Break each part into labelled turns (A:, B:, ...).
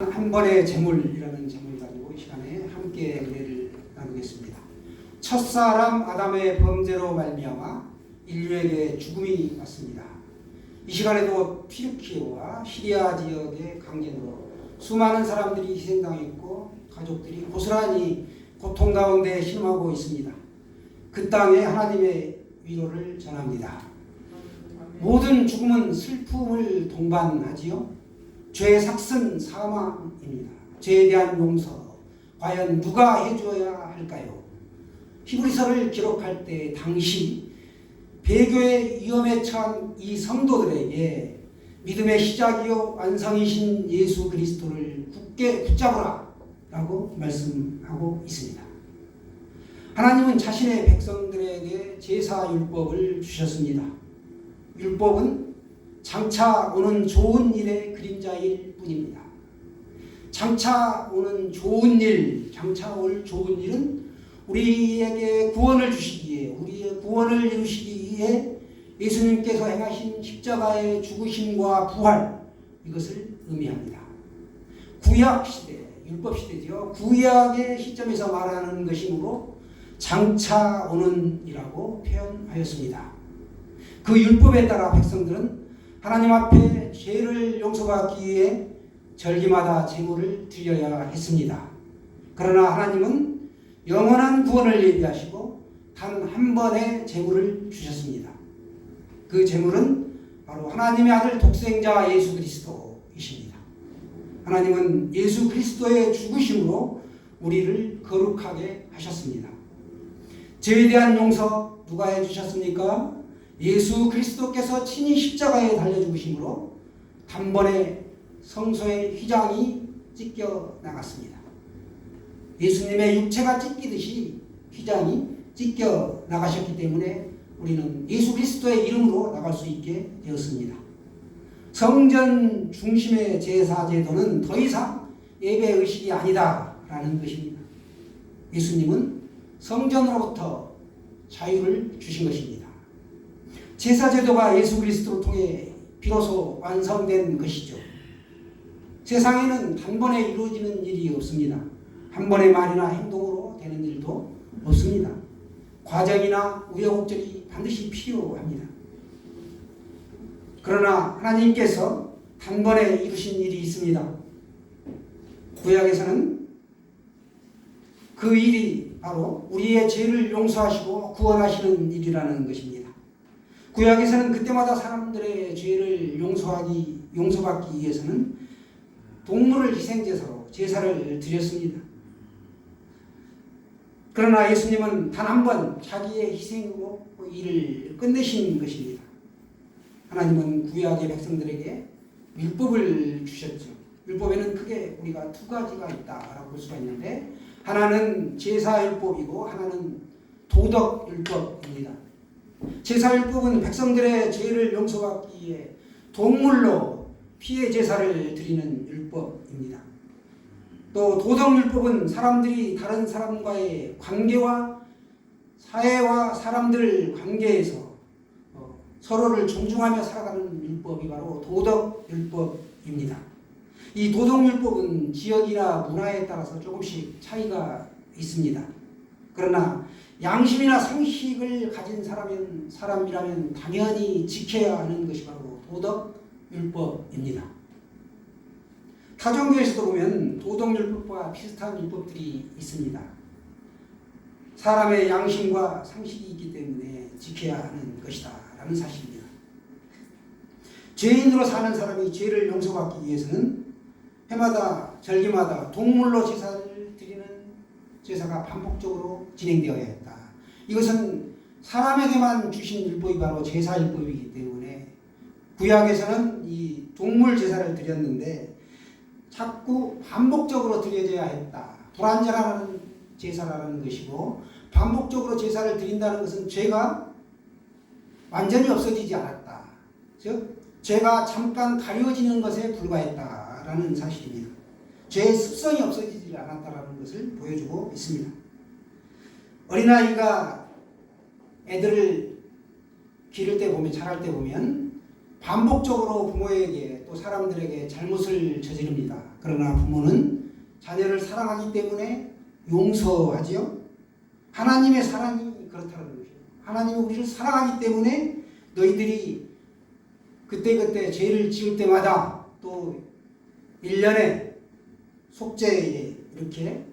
A: 한 번의 재물이라는 제목을 가지고 이 시간에 함께 은혜를 나누겠습니다. 첫사람 아담의 범죄로 말미암아 인류에게 죽음이 왔습니다. 이 시간에도 튀르키예와 시리아 지역의 강진으로 수많은 사람들이 희생당했고 가족들이 고스란히 고통 가운데 신음하고 있습니다. 그 땅에 하나님의 위로를 전합니다. 모든 죽음은 슬픔을 동반하지요. 죄의 삭슨 사망입니다. 죄에 대한 용서 과연 누가 해줘야 할까요? 히브리서를 기록할 때 당시 배교의 위험에 처한 이 성도들에게 믿음의 시작이요 완성이신 예수 그리스도를 굳게 붙잡으라 라고 말씀하고 있습니다. 하나님은 자신의 백성들에게 제사 율법을 주셨습니다. 율법은 장차 오는 좋은 일의 그림자일 뿐입니다. 장차 오는 좋은 일, 장차 올 좋은 일은 우리에게 구원을 주시기에, 우리의 구원을 이루시기 위해 예수님께서 행하신 십자가의 죽으심과 부활, 이것을 의미합니다. 구약 시대, 율법 시대죠. 구약의 시점에서 말하는 것이므로 장차 오는 이라고 표현하였습니다. 그 율법에 따라 백성들은 하나님 앞에 죄를 용서받기 위해 절기마다 제물을 드려야 했습니다. 그러나 하나님은 영원한 구원을 예비하시고 단 한 번의 제물을 주셨습니다. 그 제물은 바로 하나님의 아들 독생자 예수 그리스도이십니다. 하나님은 예수 그리스도의 죽으심으로 우리를 거룩하게 하셨습니다. 죄에 대한 용서 누가 해주셨습니까? 예수 그리스도께서 친히 십자가에 달려 죽으심으로 단번에 성소의 휘장이 찢겨 나갔습니다. 예수님의 육체가 찢기듯이 휘장이 찢겨 나가셨기 때문에 우리는 예수 그리스도의 이름으로 나갈 수 있게 되었습니다. 성전 중심의 제사 제도는 더 이상 예배 의식이 아니다라는 것입니다. 예수님은 성전으로부터 자유를 주신 것입니다. 제사 제도가 예수 그리스도를 통해 비로소 완성된 것이죠. 세상에는 단번에 이루어지는 일이 없습니다. 한 번의 말이나 행동으로 되는 일도 없습니다. 과정이나 우여곡절이 반드시 필요합니다. 그러나 하나님께서 단번에 이루신 일이 있습니다. 구약에서는 그 일이 바로 우리의 죄를 용서하시고 구원하시는 일이라는 것입니다. 구약에서는 그때마다 사람들의 죄를 용서하기 용서받기 위해서는 동물을 희생제사로 제사를 드렸습니다. 그러나 예수님은 단 한 번 자기의 희생으로 그 일을 끝내신 것입니다. 하나님은 구약의 백성들에게 율법을 주셨죠. 율법에는 크게 우리가 두 가지가 있다라고 볼 수가 있는데 하나는 제사율법이고 하나는 도덕율법입니다. 제사율법은 백성들의 죄를 용서받기 위해 동물로 피해 제사를 드리는 율법입니다. 또 도덕율법은 사람들이 다른 사람과의 관계와 사회와 사람들 관계에서 어, 서로를 존중하며 살아가는 율법이 바로 도덕율법입니다. 이 도덕율법은 지역이나 문화에 따라서 조금씩 차이가 있습니다. 그러나 양심이나 상식을 가진 사람은, 사람이라면 당연히 지켜야 하는 것이 바로 도덕 율법입니다. 타종교에서도 보면 도덕 율법과 비슷한 율법들이 있습니다. 사람의 양심과 상식이 있기 때문에 지켜야 하는 것이다. 라는 사실입니다. 죄인으로 사는 사람이 죄를 용서받기 위해서는 해마다 절기마다 동물로 제사를 드리는 제사가 반복적으로 진행되어야 했다. 이것은 사람에게만 주신 율법이 바로 제사 율법이기 때문에 구약에서는 이 동물 제사를 드렸는데 자꾸 반복적으로 드려져야 했다. 불완전한 제사라는 것이고 반복적으로 제사를 드린다는 것은 죄가 완전히 없어지지 않았다. 즉 죄가 잠깐 가려지는 것에 불과했다라는 사실입니다. 죄의 습성이 없어지지 않았다라는 것을 보여주고 있습니다. 어린아이가 애들을 기를 때 보면 자랄 때 보면 반복적으로 부모에게 또 사람들에게 잘못을 저지릅니다. 그러나 부모는 자녀를 사랑하기 때문에 용서하지요. 하나님의 사랑이 그렇다는 거죠. 하나님이 우리를 사랑하기 때문에 너희들이 그때그때 죄를 지을 때마다 또 1년에 속죄에 이렇게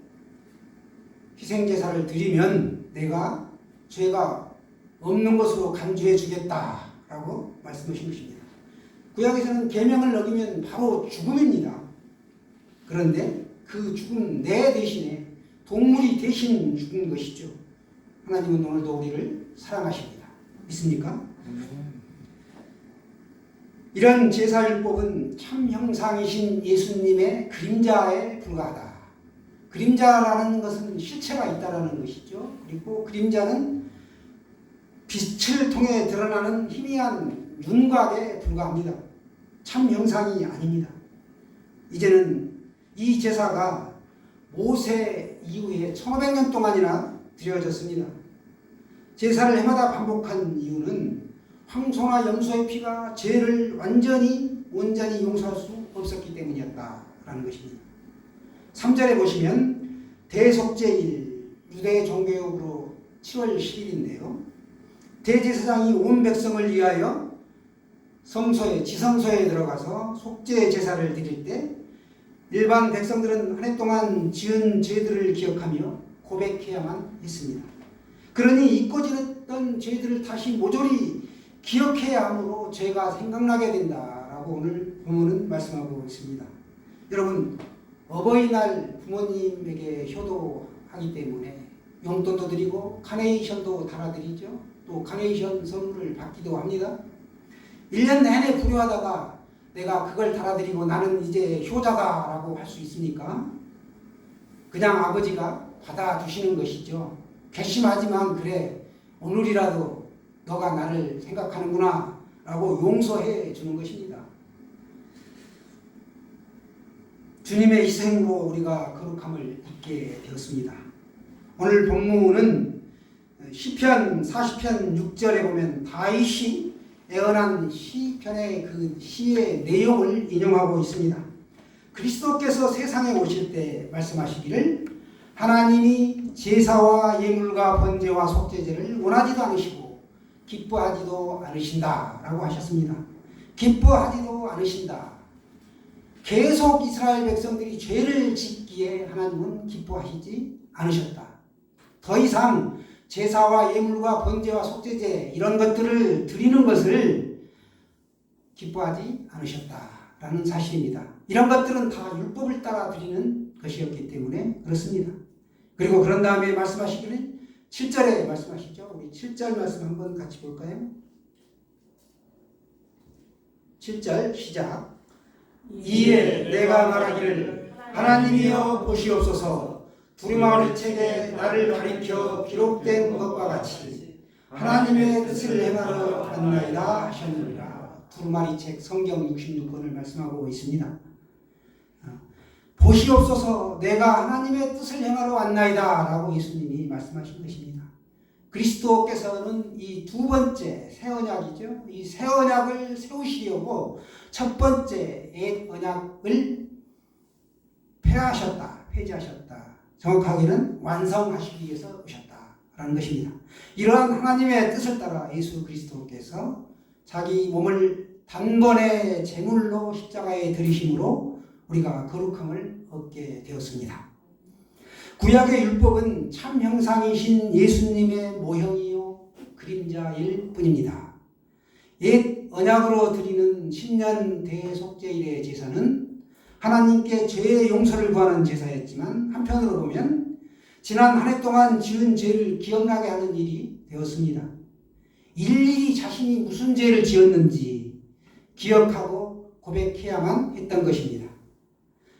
A: 희생제사를 드리면 내가 죄가 없는 것으로 간주해 주겠다라고 말씀하신 것입니다. 구약에서는 계명을 어기면 바로 죽음입니다. 그런데 그 죽음 내 대신에 동물이 대신 죽은 것이죠. 하나님은 오늘도 우리를 사랑하십니다. 믿습니까? 이런 제사율법은 참 형상이신 예수님의 그림자에 불과하다. 그림자라는 것은 실체가 있다라는 것이죠. 그리고 그림자는 빛을 통해 드러나는 희미한 윤곽에 불과합니다. 참 형상이 아닙니다. 이제는 이 제사가 모세 이후에 1500년 동안이나 드려졌습니다. 제사를 해마다 반복한 이유는 황소나 염소의 피가 죄를 완전히 온전히 용서할 수 없었기 때문이었다라는 것입니다. 3절에 보시면 대속제일 유대 종교용으로 7월 10일인데요. 대제사장이 온 백성을 위하여 성소에 지성소에 들어가서 속죄 제사를 드릴 때 일반 백성들은 한 해 동안 지은 죄들을 기억하며 고백해야만 했습니다. 그러니 잊고 지냈던 죄들을 다시 모조리 기억해야 하므로 죄가 생각나게 된다라고 오늘 부모는 말씀하고 있습니다. 여러분 어버이날 부모님에게 효도하기 때문에 용돈도 드리고 카네이션도 달아드리죠. 또 카네이션 선물을 받기도 합니다. 1년 내내 불효하다가 내가 그걸 달아드리고 나는 이제 효자다 라고 할 수 있습니까? 그냥 아버지가 받아주시는 것이죠. 괘씸하지만 그래 오늘이라도 너가 나를 생각하는구나 라고 용서해 주는 것입니다. 주님의 희생으로 우리가 거룩함을 잊게 되었습니다. 오늘 본문은 시편 40편 6절에 보면 다윗이 애언한 시편의 그 시의 내용을 인용하고 있습니다. 그리스도께서 세상에 오실 때 말씀하시기를 하나님이 제사와 예물과 번제와 속죄제를 원하지도 않으시고 기뻐하지도 않으신다라고 하셨습니다. 기뻐하지도 않으신다. 계속 이스라엘 백성들이 죄를 짓기에 하나님은 기뻐하시지 않으셨다. 더 이상 제사와 예물과 번제와 속죄제 이런 것들을 드리는 것을 기뻐하지 않으셨다라는 사실입니다. 이런 것들은 다 율법을 따라 드리는 것이었기 때문에 그렇습니다. 그리고 그런 다음에 말씀하시기를 7절에 말씀하시죠. 우리 7절 말씀 한번 같이 볼까요? 7절 시작. 이에 내가 말하기를 하나님이여 보시옵소서 두루마리 책에 나를 가리켜 기록된 것과 같이 하나님의 뜻을 행하러 왔나이다 하셨느니라. 두루마리 책 성경 66권을 말씀하고 있습니다. 보시옵소서 내가 하나님의 뜻을 행하러 왔나이다 라고 예수님이 말씀하신 것입니다. 그리스도께서는 이 두 번째 새 언약이죠. 이 새 언약을 세우시려고 첫 번째 옛 언약을 폐하셨다. 폐지하셨다. 정확하게는 완성하시기 위해서 오셨다라는 것입니다. 이러한 하나님의 뜻을 따라 예수 그리스도께서 자기 몸을 단번에 제물로 십자가에 들이심으로 우리가 거룩함을 얻게 되었습니다. 구약의 율법은 참 형상이신 예수님의 모형이요 그림자일 뿐입니다. 옛 언약으로 드리는 신년 대속제일의 제사는 하나님께 죄의 용서를 구하는 제사였지만 한편으로 보면 지난 한 해 동안 지은 죄를 기억나게 하는 일이 되었습니다. 일일이 자신이 무슨 죄를 지었는지 기억하고 고백해야만 했던 것입니다.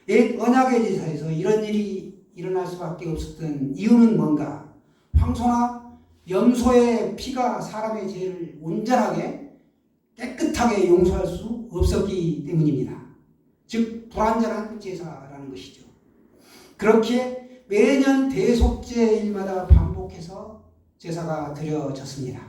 A: 옛 언약의 제사에서 이런 일이 일어날 수밖에 없었던 이유는 뭔가? 황소나 염소의 피가 사람의 죄를 온전하게 깨끗하게 용서할 수 없었기 때문입니다. 즉 불완전한 제사라는 것이죠. 그렇게 매년 대속제일마다 반복해서 제사가 드려졌습니다.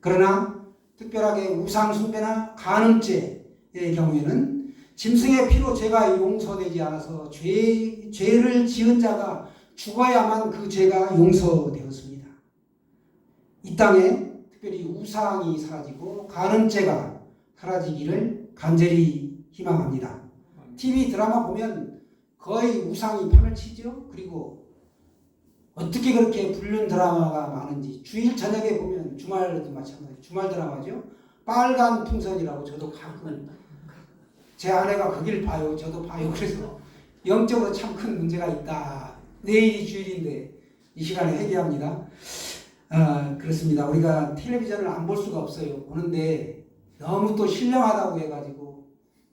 A: 그러나 특별하게 우상 숭배나 간음죄의 경우에는 짐승의 피로 죄가 용서되지 않아서 죄, 죄를 지은 자가 죽어야만 그 죄가 용서되었습니다. 이 땅에 특별히 우상이 사라지고 가늠죄가 사라지기를 간절히 희망합니다. TV 드라마 보면 거의 우상이 판을 치죠. 그리고 어떻게 그렇게 불륜 드라마가 많은지 주일 저녁에 보면 주말도 마찬가지 주말 드라마죠. 빨간 풍선이라고 저도 가끔 제 아내가 거길 봐요. 저도 봐요. 그래서 영적으로 참 큰 문제가 있다. 내일이 주일인데 이 시간에 회개합니다. 아, 그렇습니다. 우리가 텔레비전을 안 볼 수가 없어요. 보는데 너무 또 신령하다고 해가지고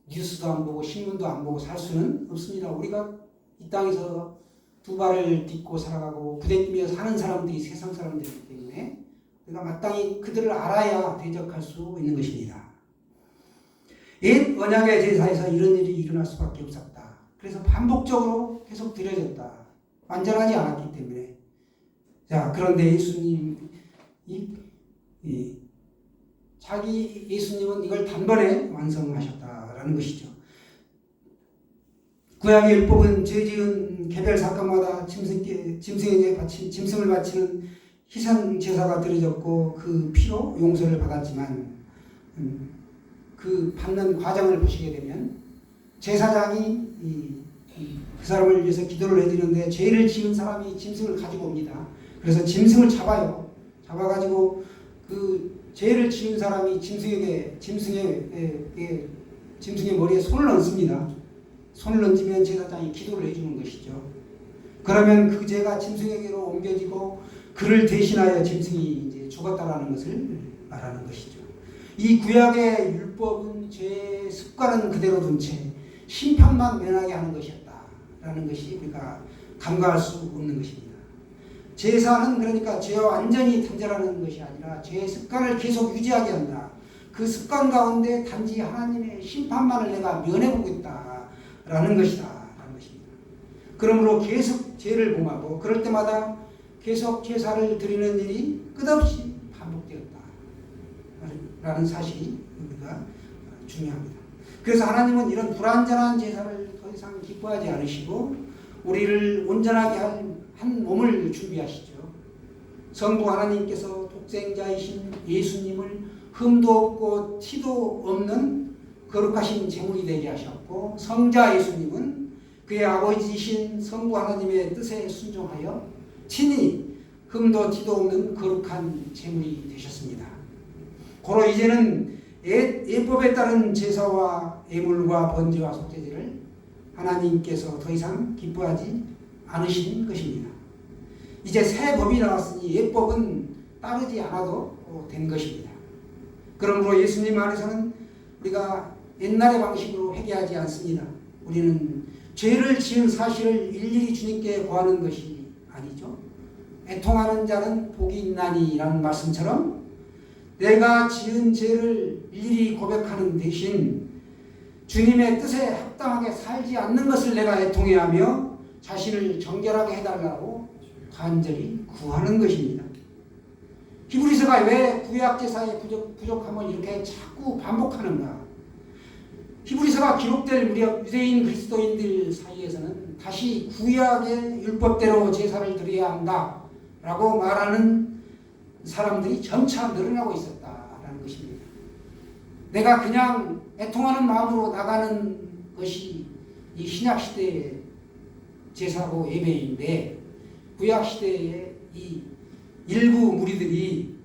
A: 뉴스도 안 보고 신문도 안 보고 살 수는 없습니다. 우리가 이 땅에서 두 발을 딛고 살아가고 부대끼며 사는 사람들이 세상 사람들이기 때문에 우리가 마땅히 그들을 알아야 대적할 수 있는 것입니다. 옛 언약의 제사에서 이런 일이 일어날 수밖에 없었다. 그래서 반복적으로 계속 드려졌다. 완전하지 않았기 때문에. 자, 그런데 예수님 이 이, 자기 예수님은 이걸 단번에 완성하셨다라는 것이죠. 구약의 율법은 죄 지은 개별 사건마다 짐승께 짐승에게 바친 짐승을 바치는 희생 제사가 드려졌고 그 피로 용서를 받았지만 음, 그 받는 과정을 보시게 되면 제사장이 이, 이, 그 사람을 위해서 기도를 해드리는데 죄를 지은 사람이 짐승을 가지고 옵니다. 그래서 짐승을 잡아요. 잡아가지고 그 죄를 지은 사람이 짐승에게 짐승의 에, 에, 짐승의 머리에 손을 얹습니다. 손을 얹으면 제사장이 기도를 해주는 것이죠. 그러면 그 죄가 짐승에게로 옮겨지고 그를 대신하여 짐승이 이제 죽었다라는 것을 말하는 것이죠. 이 구약의 율법은 죄 습관은 그대로 둔 채 심판만 면하게 하는 것이었다라는 것이 우리가 간과할 수 없는 것입니다. 제사는 그러니까 죄와 완전히 단절하는 것이 아니라 죄의 습관을 계속 유지하게 한다. 그 습관 가운데 단지 하나님의 심판만을 내가 면해보겠다라는 것이다. 라는 것입니다. 그러므로 계속 죄를 범하고 그럴 때마다 계속 제사를 드리는 일이 끝없이. 라는 사실이 우리가 중요합니다. 그래서 하나님은 이런 불완전한 제사를 더 이상 기뻐하지 않으시고 우리를 온전하게 한, 한 몸을 준비하시죠. 성부 하나님께서 독생자이신 예수님을 흠도 없고 티도 없는 거룩하신 제물이 되게 하셨고 성자 예수님은 그의 아버지이신 성부 하나님의 뜻에 순종하여 친히 흠도 티도 없는 거룩한 제물이 되셨습니다. 고로 이제는 예, 예법에 따른 제사와 예물과 번제와 속죄제를 하나님께서 더 이상 기뻐하지 않으신 것입니다. 이제 새 법이 나왔으니 예법은 따르지 않아도 된 것입니다. 그러므로 예수님 안에서는 우리가 옛날의 방식으로 회개하지 않습니다. 우리는 죄를 지은 사실을 일일이 주님께 고하는 것이 아니죠. 애통하는 자는 복이 있나니라는 말씀처럼 내가 지은 죄를 일일이 고백하는 대신 주님의 뜻에 합당하게 살지 않는 것을 내가 애통해 하며 자신을 정결하게 해달라고 간절히 구하는 것입니다. 히브리서가 왜 구약 제사의 부족, 부족함을 이렇게 자꾸 반복하는가? 히브리서가 기록될 무렵 유대인 그리스도인들 사이에서는 다시 구약의 율법대로 제사를 드려야 한다라고 말하는 사람들이 점차 늘어나고 있었다라는 것입니다. 내가 그냥 애통하는 마음으로 나가는 것이 이 신약 시대의 제사고 예배인데 구약 시대의 이 일부 무리들이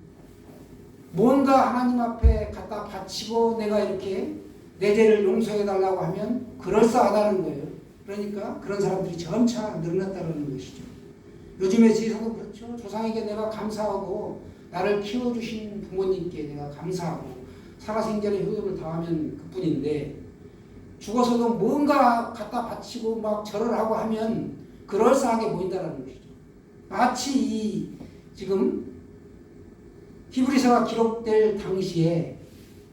A: 뭔가 하나님 앞에 갖다 바치고 내가 이렇게 내 죄를 용서해 달라고 하면 그럴싸하다는 거예요. 그러니까 그런 사람들이 점차 늘어났다는 것이죠. 요즘의 제사도 그렇죠. 조상에게 내가 감사하고 나를 키워주신 부모님께 내가 감사하고 살아생전의 효용을 다하면 그뿐인데 죽어서도 뭔가 갖다 바치고 막 절을 하고 하면 그럴싸하게 보인다는 것이죠. 마치 이 지금 히브리서가 기록될 당시에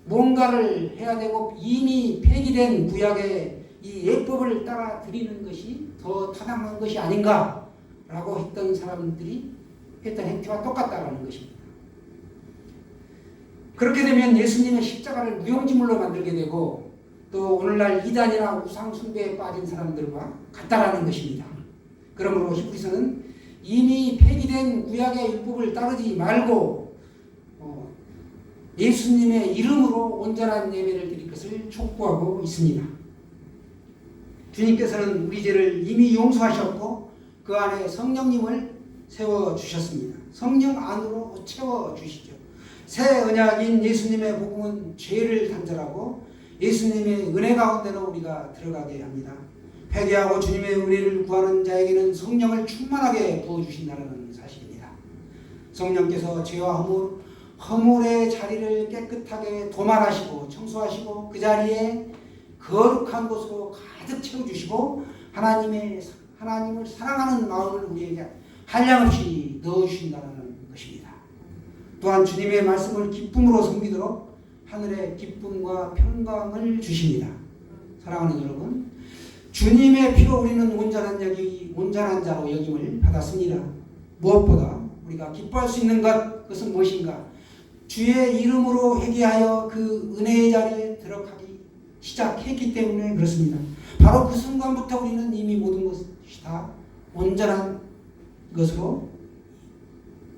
A: 뭔가를 해야 되고 이미 폐기된 구약의 이 예법을 따라 드리는 것이 더 타당한 것이 아닌가 라고 했던 사람들이 했던 행태와 똑같다라는 것입니다. 그렇게 되면 예수님의 십자가를 무용지물로 만들게 되고 또 오늘날 이단이나 우상 숭배에 빠진 사람들과 같다라는 것입니다. 그러므로 히브리서는 이미 폐기된 구약의 율법을 따르지 말고 어, 예수님의 이름으로 온전한 예배를 드릴 것을 촉구하고 있습니다. 주님께서는 우리 죄를 이미 용서하셨고 그 안에 성령님을 세워 주셨습니다. 성령 안으로 채워 주시죠. 새 언약인 예수님의 복음은 죄를 단절하고 예수님의 은혜 가운데로 우리가 들어가게 합니다. 회개하고 주님의 은혜를 구하는 자에게는 성령을 충만하게 부어 주신다는 사실입니다. 성령께서 죄와 허물, 허물의 자리를 깨끗하게 도말하시고 청소하시고 그 자리에 거룩한 곳으로 가득 채워 주시고 하나님의 하나님을 사랑하는 마음을 우리에게 한량없이 넣어 주신다는 것입니다. 또한 주님의 말씀을 기쁨으로 섬기도록 하늘의 기쁨과 평강을 주십니다. 사랑하는 여러분, 주님의 피로 우리는 온전한 여기 온전한 자로 여김을 받았습니다. 무엇보다 우리가 기뻐할 수 있는 것 그것은 무엇인가? 주의 이름으로 회개하여 그 은혜의 자리에 들어가기 시작했기 때문에 그렇습니다. 바로 그 순간부터 우리는 이미 모든 것이 다 온전한 것으로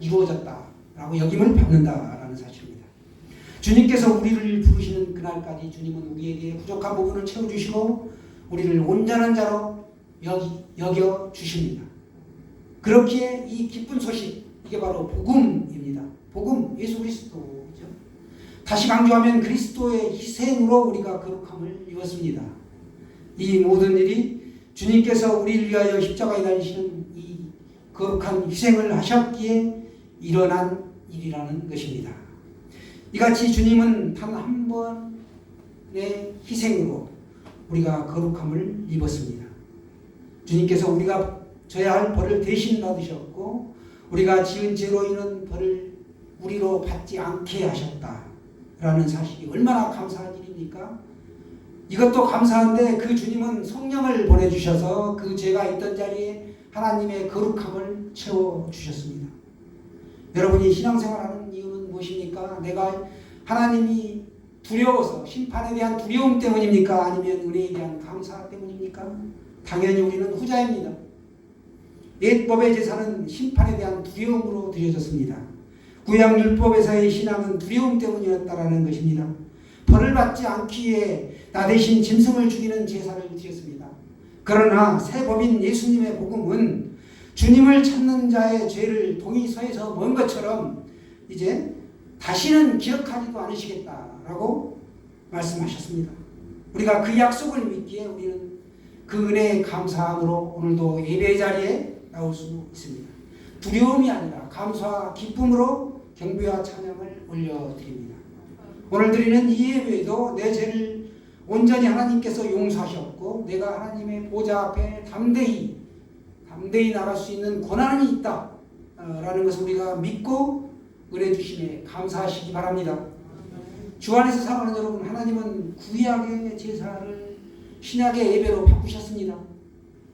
A: 이루어졌다라고 여김을 받는다라는 사실입니다. 주님께서 우리를 부르시는 그날까지 주님은 우리에게 부족한 부분을 채워주시고 우리를 온전한 자로 여기, 여겨 주십니다. 그렇기에 이 기쁜 소식 이게 바로 복음입니다. 복음 예수 그리스도죠. 다시 강조하면 그리스도의 희생으로 우리가 거룩함을 입었습니다. 이 모든 일이 주님께서 우리를 위하여 십자가에 달리시는 이 거룩한 희생을 하셨기에 일어난 일이라는 것입니다. 이같이 주님은 단 한 번의 희생으로 우리가 거룩함을 입었습니다. 주님께서 우리가 져야 할 벌을 대신 받으셨고 우리가 지은 죄로 인한 벌을 우리로 받지 않게 하셨다라는 사실이 얼마나 감사한 일입니까? 이것도 감사한데 그 주님은 성령을 보내주셔서 그 죄가 있던 자리에 하나님의 거룩함을 채워주셨습니다. 여러분이 신앙생활하는 이유는 무엇입니까? 내가 하나님이 두려워서 심판에 대한 두려움 때문입니까? 아니면 은혜에 대한 감사 때문입니까? 당연히 우리는 후자입니다. 옛법의 제사는 심판에 대한 두려움으로 드려졌습니다. 구약율법에서의 신앙은 두려움 때문이었다라는 것입니다. 벌을 받지 않기 위해 나 대신 짐승을 죽이는 제사를 드렸습니다. 그러나 새 법인 예수님의 복음은 주님을 찾는 자의 죄를 동의서에서 먼 것처럼 이제 다시는 기억하지도 않으시겠다라고 말씀하셨습니다. 우리가 그 약속을 믿기에 우리는 그 은혜의 감사함으로 오늘도 예배 자리에 나올 수 있습니다. 두려움이 아니라 감사와 기쁨으로 경배와 찬양을 올려드립니다. 오늘 드리는 이 예배도 내 죄를 온전히 하나님께서 용서하셨고 내가 하나님의 보좌 앞에 담대히 담대히 나갈 수 있는 권한이 있다 라는 것을 우리가 믿고 은혜 주심에 감사하시기 바랍니다. 주 안에서 사랑하는 여러분 하나님은 구약의 제사를 신약의 예배로 바꾸셨습니다.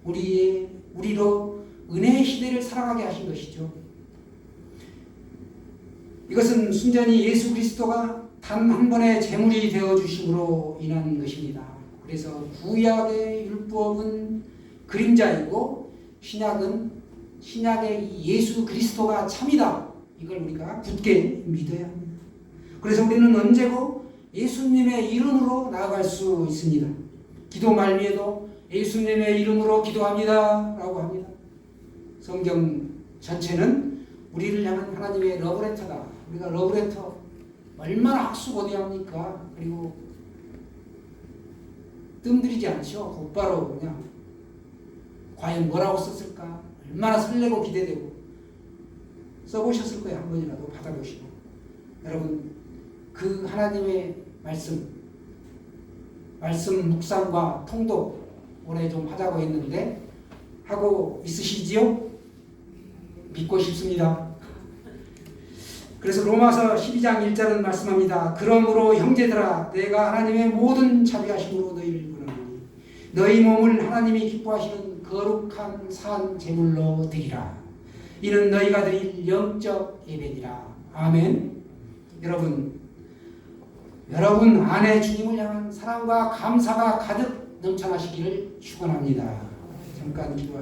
A: 우리의 우리로 은혜의 시대를 살아가게 하신 것이죠. 이것은 순전히 예수 그리스도가 단 한 번의 제물이 되어 주심으로 인한 것입니다. 그래서 구약의 율법은 그림자이고 신약은 신약의 예수 그리스도가 참이다. 이걸 우리가 굳게 믿어야 합니다. 그래서 우리는 언제고 예수님의 이름으로 나아갈 수 있습니다. 기도 말미에도 예수님의 이름으로 기도합니다. 라고 합니다. 성경 전체는 우리를 향한 하나님의 러브레터다. 우리가 러브레터 얼마나 학수고대합니까? 그리고 뜸들이지 않죠. 곧바로 그냥 과연 뭐라고 썼을까? 얼마나 설레고 기대되고 써보셨을 거예요. 한 번이라도 받아보시고 여러분 그 하나님의 말씀 말씀 묵상과 통독 올해 좀 하자고 했는데 하고 있으시지요? 믿고 싶습니다. 그래서 로마서 12장 1절은 말씀합니다. 그러므로 형제들아 내가 하나님의 모든 자비하심으로 너희를 구하노니 너희 몸을 하나님이 기뻐하시는 거룩한 산 제물로 드리라. 이는 너희가 드릴 영적 예배니라. 아멘. 여러분 여러분 안에 주님을 향한 사랑과 감사가 가득 넘쳐나시기를 축원합니다. 잠깐 기도.